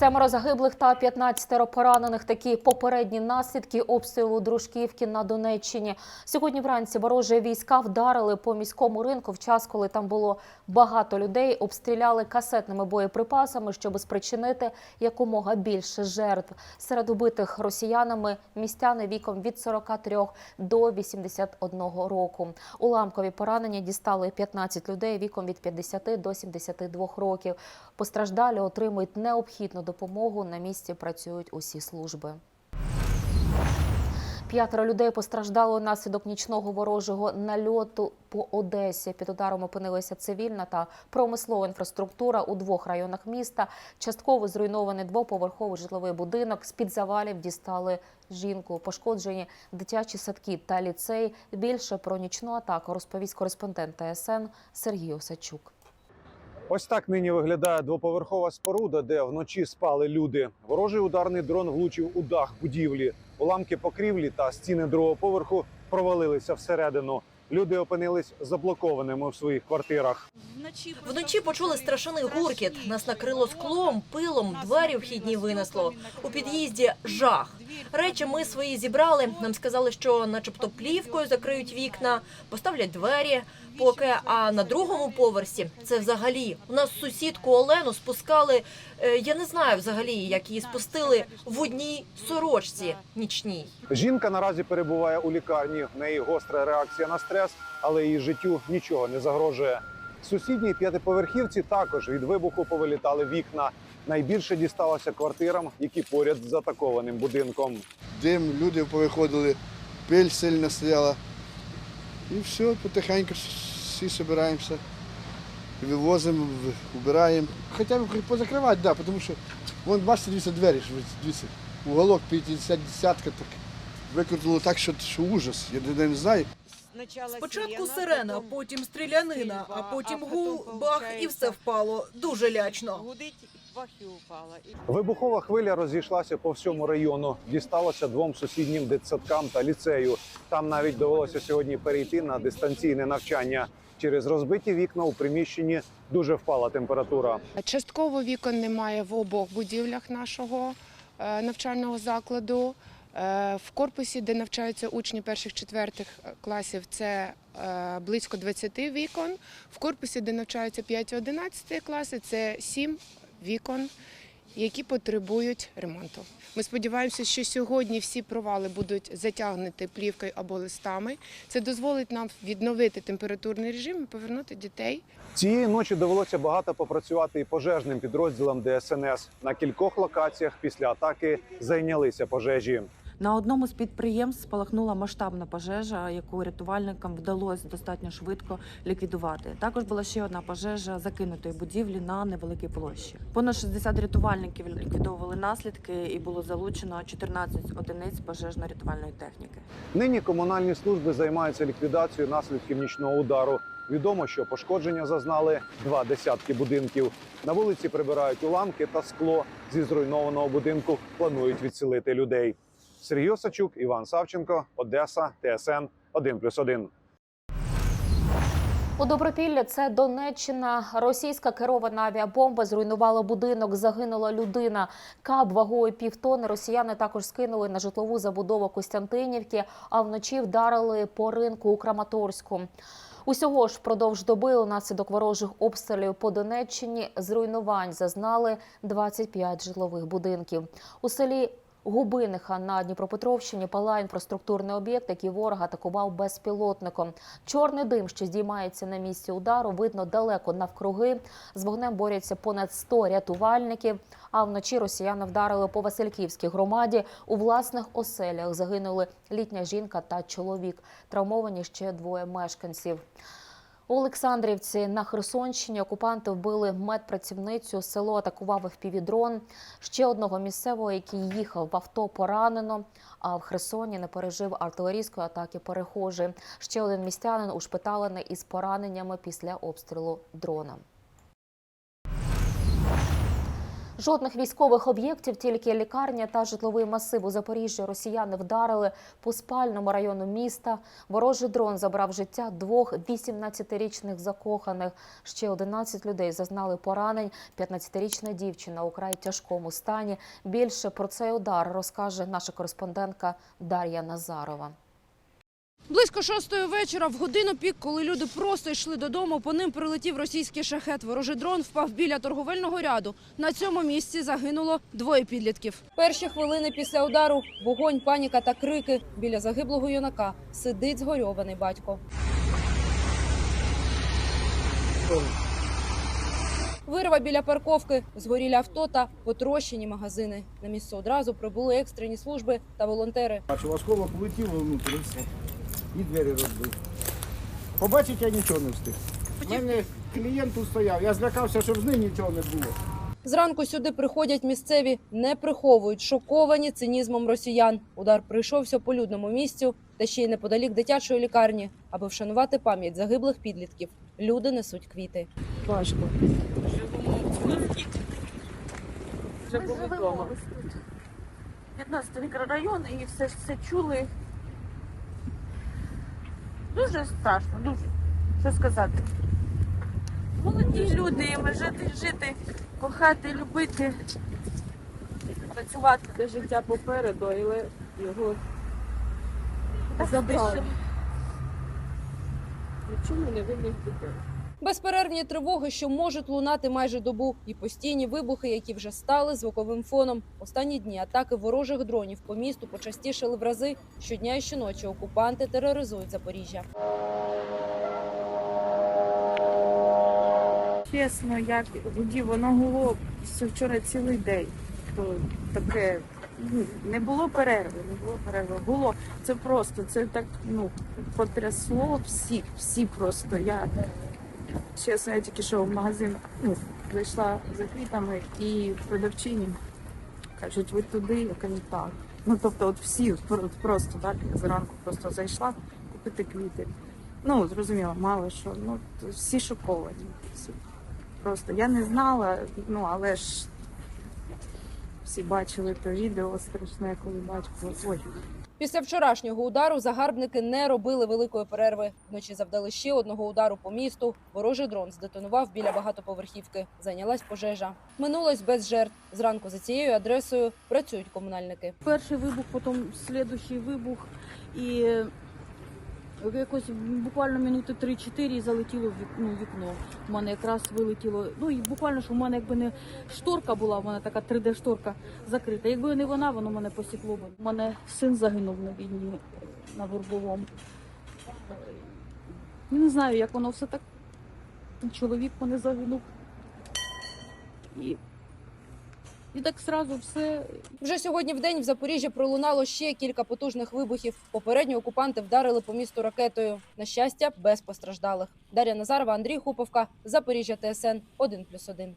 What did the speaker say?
Семеро загиблих та 15 поранених. Такі попередні наслідки обстрілу дружківки на Донеччині. Сьогодні вранці ворожі війська вдарили по міському ринку в час, коли там було багато людей. Обстріляли касетними боєприпасами, щоб спричинити якомога більше жертв. Серед убитих росіянами містяни віком від 43 до 81 року. Уламкові поранення дістали 15 людей віком від 50 до 72 років. Постраждалі отримують необхідну допомогу. На місці працюють усі служби. П'ятеро людей постраждало внаслідок нічного ворожого нальоту по Одесі. Під ударом опинилася цивільна та промислова інфраструктура у двох районах міста. Частково зруйнований двоповерховий житловий будинок. З під завалів дістали жінку. Пошкоджені дитячі садки та ліцей. Більше про нічну атаку розповість кореспондент ТСН Сергій Осачук. Ось так нині виглядає двоповерхова споруда, де вночі спали люди. Ворожий ударний дрон влучив у дах будівлі. Уламки покрівлі та стіни другого поверху провалилися всередину. Люди опинились заблокованими в своїх квартирах. Вночі почули страшний гуркіт. Нас накрило склом, пилом, двері вхідні винесло. У під'їзді жах. Речі ми свої зібрали. Нам сказали, що начебто плівкою закриють вікна, поставлять двері. Поки а на другому поверсі це взагалі у нас сусідку Олену спускали. е, Я не знаю взагалі, як її спустили в одній сорочці нічній. Жінка наразі перебуває у лікарні. В неї гостра реакція на стрес, але її життю нічого не загрожує. Сусідній п'ятиповерхівці також від вибуху повилітали вікна. Найбільше дісталося квартирам, які поряд з атакованим будинком. дим, люди повиходили, пиль сильно стояла. І все, потихеньку всі збираємося, вивозимо, в- убираємо. Хоча б позакривати, да, тому що вон бачите, дивіться двері, дивіться, уголок 50 десятка так. Викрутило так, що, що ужас. Я не знаю. Спочатку сирена, потім стрілянина, а потім гул, бах і все впало. Дуже лячно. Гудить, бах упала. Вибухова хвиля розійшлася по всьому району. Дісталося двом сусіднім дитсадкам та ліцею. Там навіть довелося сьогодні перейти на дистанційне навчання. Через розбиті вікна у приміщенні дуже впала температура. Частково вікон немає в обох будівлях нашого е, навчального закладу. Е, В корпусі, де навчаються учні перших-четвертих класів, це е, близько 20 вікон. В корпусі, де навчаються 5-11 класи, це 7 вікон, які потребують ремонту. Ми сподіваємося, що сьогодні всі провали будуть затягнуті плівкою або листами. Це дозволить нам відновити температурний режим і повернути дітей Цієї ночі довелося багато попрацювати і пожежним підрозділам ДСНС. На кількох локаціях після атаки зайнялися пожежі. На одному з підприємств спалахнула масштабна пожежа, яку рятувальникам вдалося достатньо швидко ліквідувати. Також була ще одна пожежа закинутої будівлі на невеликій площі. Понад 60 рятувальників ліквідовували наслідки, і було залучено 14 одиниць пожежно-рятувальної техніки. Нині комунальні служби займаються ліквідацією наслідків нічного удару. Відомо, що пошкодження зазнали два десятки будинків. На вулиці прибирають уламки та скло зі зруйнованого будинку. Планують відселити людей. Сергій Осачук, Іван Савченко, Одеса, ТСН 1+,1. У Добропіллі це Донеччина. Російська керована авіабомба зруйнувала будинок. Загинула людина. Каб вагою півтони. Росіяни також скинули на житлову забудову Костянтинівки, а вночі вдарили по ринку у Краматорську. Усього ж впродовж доби унаслідок ворожих обстрілів по Донеччині зруйнувань зазнали 25 житлових будинків. У селі Губиниха на Дніпропетровщині палає інфраструктурний об'єкт, який ворог атакував безпілотником. Чорний дим, що здіймається на місці удару, видно далеко навкруги. З вогнем борються понад 100 рятувальників. А вночі росіяни вдарили по Васильківській громаді. У власних оселях загинули літня жінка та чоловік. Травмовані ще двоє мешканців. У Олександрівці на Херсонщині окупанти вбили медпрацівницю. Село атакував впівдрон. Ще одного місцевого, який їхав в авто, поранено. А в Херсоні не пережив артилерійської атаки перехожий. Ще один містянин ушпиталений із пораненнями після обстрілу дрона. Жодних військових об'єктів, тільки лікарня та житловий масив у Запоріжжі росіяни вдарили по спальному району міста. Ворожий дрон забрав життя двох 18-річних закоханих. Ще 11 людей зазнали поранень. 15-річна дівчина у край тяжкому стані. Більше про цей удар розкаже наша кореспондентка Дар'я Назарова. Близько шостої вечора, в годину пік, коли люди просто йшли додому, по ним прилетів російський шахет. Ворожий дрон впав біля торговельного ряду. На цьому місці загинуло двоє підлітків. Перші хвилини після удару – вогонь, паніка та крики. Біля загиблого юнака сидить згорьований батько. Вирва біля парковки, згорілі авто та потрощені магазини. На місце одразу прибули екстрені служби та волонтери. Осколок влетіло внутрі, і двері розбив. Побачити я нічого не встиг. У мене клієнт тут стояв, я злякався, щоб з ним нічого не було. Зранку сюди приходять місцеві, не приховують, шоковані цинізмом росіян. Удар прийшовся по людному місцю та ще й неподалік дитячої лікарні. Аби вшанувати пам'ять загиблих підлітків, люди несуть квіти. Важко. Вже були вдома. 15 мікрорайон і все, все чули. Дуже страшно, дуже. Що сказати? Молоді люди, їм жити, жити, кохати, любити, працювати. Це життя попереду, але його забрали. Нічому не винних дітей. Безперервні тривоги, що можуть лунати майже добу, і постійні вибухи, які вже стали звуковим фоном. Останні дні атаки ворожих дронів по місту почастішали в рази. Щодня і щоночі окупанти тероризують Запоріжжя. Чесно, як тоді воно все вчора цілий день. То таке ну, не було перерви, не було перерви. Було це просто, це так ну потрясло всіх, всі просто. Я чесно, я тільки що в магазин ну, зайшла за квітами і продавчині кажуть, ви туди, я кажу, так. Ну тобто, от всі про- просто так я зранку просто зайшла купити квіти. Ну, зрозуміло, мало що. Ну, всі шоковані. Всі. Просто я не знала, ну але ж всі бачили то відео страшне, коли батько. Ой, Після вчорашнього удару загарбники не робили великої перерви. Вночі завдали ще одного удару по місту. Ворожий дрон здетонував біля багатоповерхівки. Зайнялась пожежа. Минулось без жертв. Зранку за цією адресою працюють комунальники. Перший вибух, потім слідчий вибух. І якось буквально минути 3-4 і залетіло в вік- ну, вікно. У мене якраз вилетіло. Ну і буквально, що в мене якби не шторка була, в мене така 3D-шторка закрита. Якби не вона, воно мене посікло б. У мене син загинув на війні на Вербовому. Я не знаю, як воно все так. Чоловік мене загинув. І, і так сразу все Вже сьогодні в день в Запоріжжі пролунало ще кілька потужних вибухів. Попередньо окупанти вдарили по місту ракетою. На щастя, без постраждалих. Дар'я Назарова, Андрій Хуповка, Запоріжжя ТСН 1+,1.